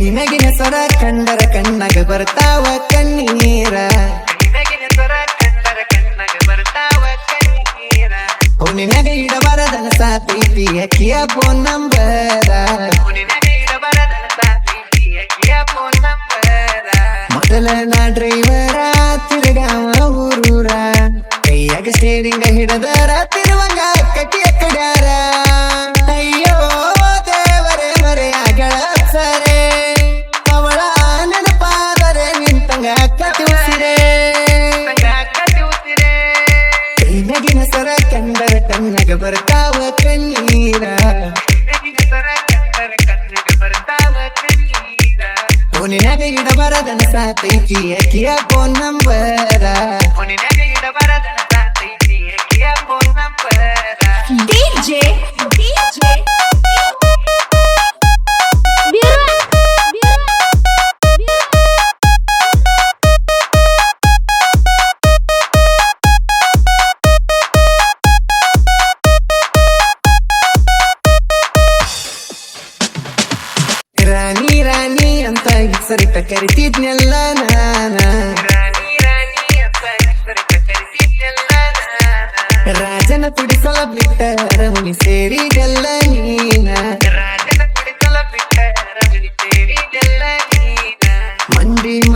ಕೈನಗಿನ ಸ್ವರ ಕಂಡರ ಕಣ್ಣಗ ಬರ್ತಾವ ಕಣ್ಣೀರ ಹುಣ್ಣಿನಾಗ ಇಡಬಾರದನ ಸಾತೈತಿ ಅಕ್ಕಿಯ ಫೋನ್ ನಂಬರ ಮೊದಲ ನಾ ಡ್ರೈವರ ತಿರುಗಾವ ಊರೂರ ಕೈಯಾಗ steering ಹಿಡದರ ತಿರುವಂಗ فتكتي وسيري فتكتي وسيري نجي نسرى كان برتن جبرتا وكنيرا Oni nage gida barada na saath kiya kiya phone number. Oni nage gida barada na saath kiya kiya phone number. DJ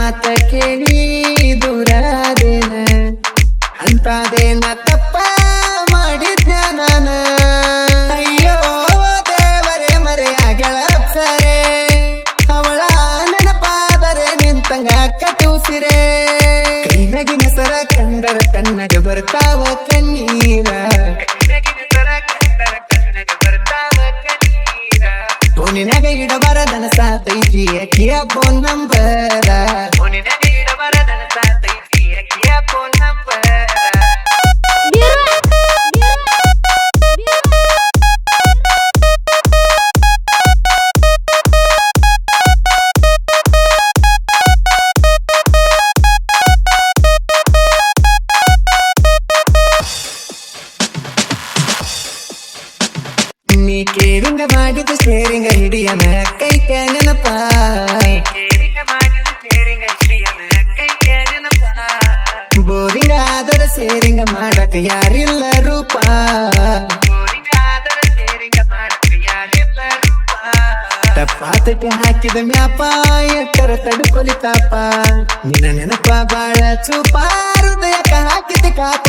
ಮಾತ ಕೇಳಿ ದೂರಾದೇನ ಅಂತಾದೇನ ತಪ್ಪ ಮಾಡಿದ್ದ ನಾನ. ಅಯ್ಯೋ ದೇವರೇ, ಮರೆ ಸರೆ ಅವಳ ನೆನಪಾದರೆ ನಿಂತಂಗ ಕಟೂಸಿರೆ. ಕೈನಗಿನ ಸರ ಕಂಡರ ಕನ್ನಗೆ ಬರ್ತಾವ ಕಣ್ಣೀರ. ನಿನಗೆ ಇಡಬಾರದನ ಸಾತೈತಿ ಅಕ್ಕಿಯ ಫೋನ್ ನಂಬರ ನೀ ಕೇರಿಂಗ ಮಾಡಿದ ಸೇರಿಂಗ ಹಿಡಿಯನ ಕೈ ನೆನಪ ಬೋರಿಂಗ ಆದರ ಸೇರಿಂಗ ಮಾಡಕ ಯಾರಿಲ್ಲ ರೂಪ ತಪ್ಪಾತಕ್ಕೆ ಹಾಕಿದ ಮ್ಯಾಪ ಎತ್ತರ ತಡ್ಕೊಲಿ ತಾಪ ನಿನ್ನ ನೆನಪ ಬಾಳ ಚೂಪ ಹೃದಯಕ್ಕ ಹಾಕಿದ ಕಾಪ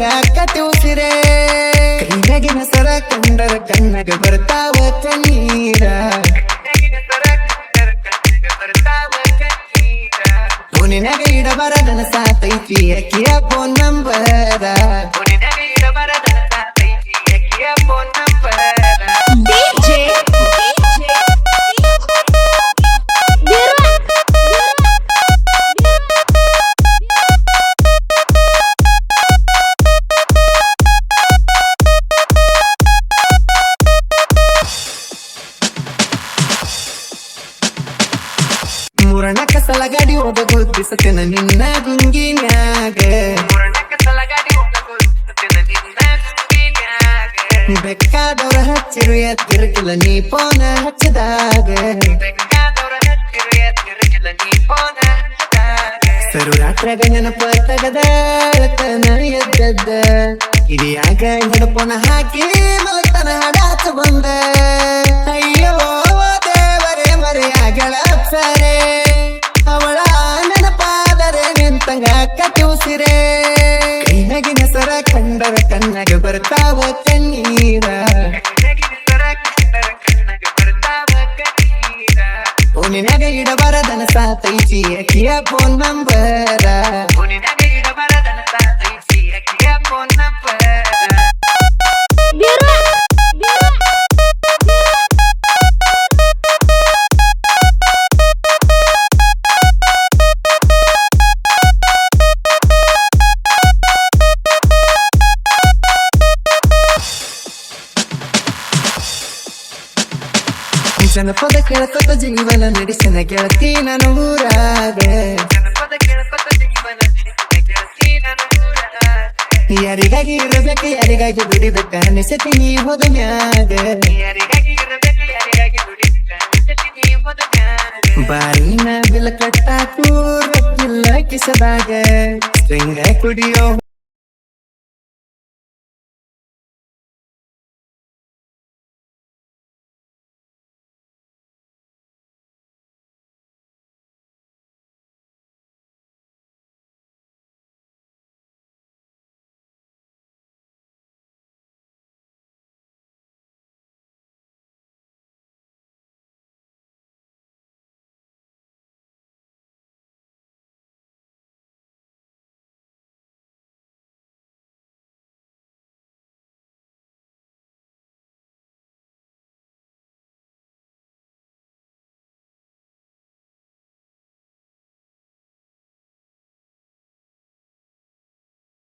ಕಟ್ಟಿ ಉಸಿರೇ ಕೈನಗಿನ ಸರ ಕಂಡರ ಕಣ್ಣಗ ಬರ್ತಾವ ಕಣ್ಣೀರ ಫೋನಿನಾಗ ಇಡಬಾರದನ ಸಾತೈತಿ ಅಕ್ಕಿಯ ಫೋನ್ ನಂಬರ DJ ಮೂರನಕ್ಕ ಗುರುತಿಸತೇನ ನಿನ್ನ ಗುಂಗಿನ್ಯಾಗ. ಬೇಕಾದವ್ರ ಹಚ್ಚಿರು ಎತ್ತಿರಕಿಲ್ಲ ನೀ ಫೋನ ಹಚ್ಚದಾಗ. ಸರು ರಾತ್ರಾಗ ನೆನಪ ತಗದ ಎದ್ದದ್ದ. ಇಡಿಯಾಗ ಹಿಡ್ಕೊನ ಹಾಕಿ ಮಲತನ ಹಡಾತ ಬಂದ. ಅಯ್ಯೋ, ದೇವರೇ ಮರೆಯಾಗಳ ಅಪ್ಸರೆ. Chia phone and the first ಕೇಳ್ಕೊತ ಜೀವನ ನಡೆಸನ ಗೆಳತಿ ನಾನು ಊರಾಗ. ಯಾರಿಗಾಗಿ ಇರಬೇಕು, ಯಾರಿಗಾಗಿ ದುಡಿಬೇಕ ನೀ ಹೋದ ಮ್ಯಾಗ. ಬಾರಿನ ಬಿಲ್ ಕಟ್ಟಾಕು ರೊಕ್ಕಿಲ್ಲ ಕಿಸದಾಗ. ಕುಡಿಯೋ